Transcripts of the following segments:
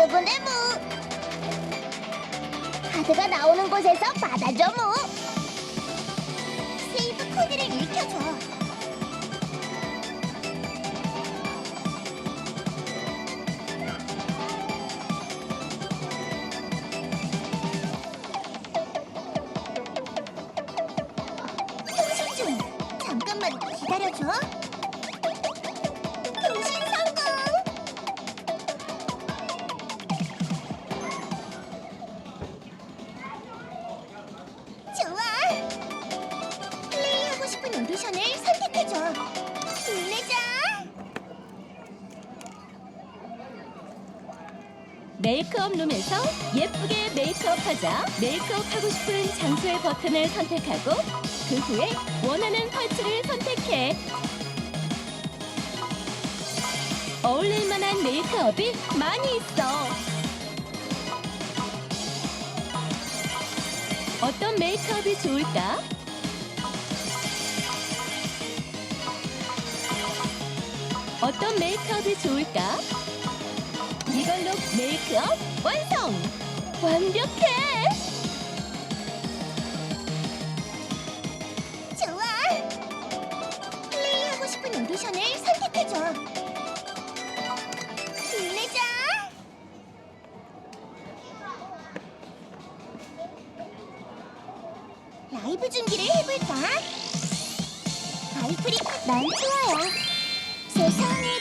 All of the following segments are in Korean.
두근두근 해무. 카드가 나오는 곳에서 받아줘 무. 세이브 코드를 읽혀줘. 통신 중. 잠깐만 기다려줘 메이크업 룸에서 예쁘게 메이크업하자. 메이크업하고 싶은 장소의 버튼을 선택하고 그 후에 원하는 펄츠를 선택해. 어울릴 만한 메이크업이 많이 있어. 어떤 메이크업이 좋을까? 어떤 메이크업이 좋을까? 이걸로 메이크업 완성! 완벽해! 좋아. 플레이하고 싶은 오디션을 선택해줘. 힘내자. 라이브 준비를 해볼까? 아이프리 난 좋아요. 세상에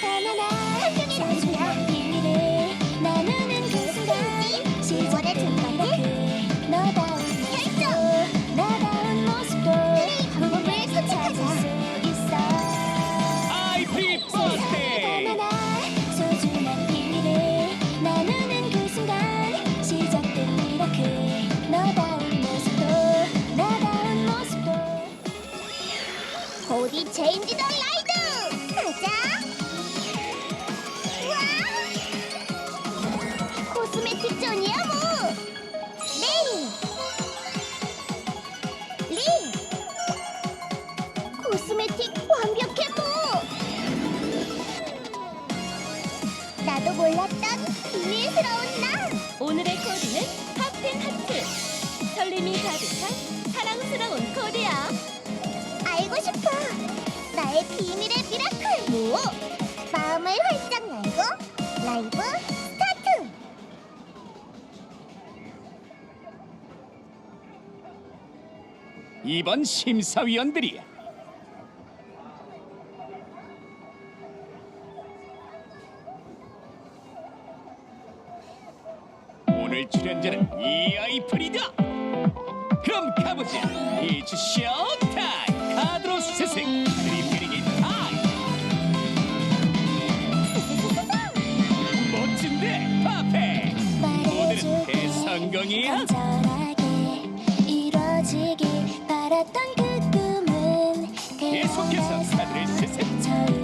더 라이드 가자 와 코스메틱 전이야 뭐 링! 링! 코스메틱 완벽해 뭐 나도 몰랐던 비밀스러운 나 오늘의 코드는 하트 하트! 설렘이 가득한 사랑스러운 코드야! 알고 싶어 나의 비밀의 미라클. 뭐 마음을 활짝 열고 라이브 스타트. 이번 심사위원들이야 오늘 출연자는 이 아이프리다. 그럼 가보자. 이츠 쇼타임 카드로 스승 꿈은 계속해서 태어나서 카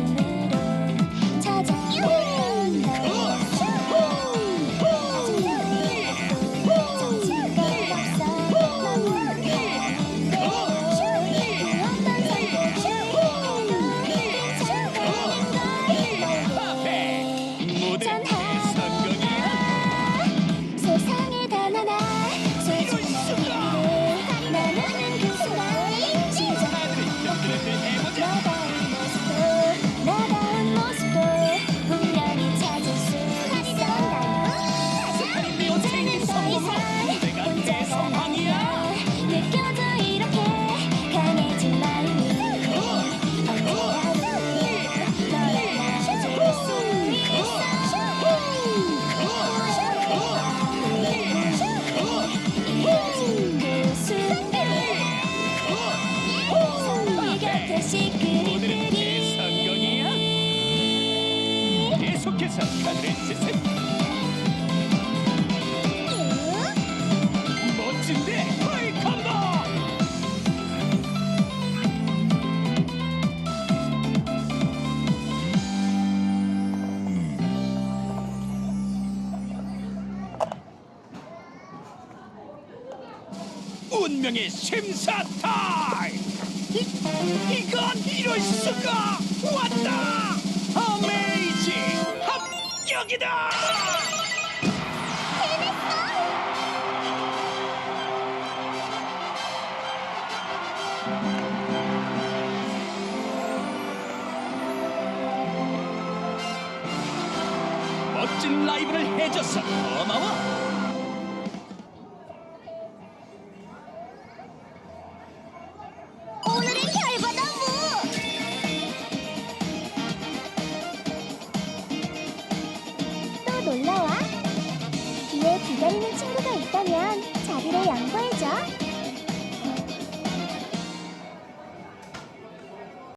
운명의 심사 타임! 이, 이건 이럴 수가! 왔다! 어메이징! 합격이다! 멋진 라이브를 해줘서 고마워! 놀러와. 뒤에 기다리는 친구가 있다면 자리를 양보해줘.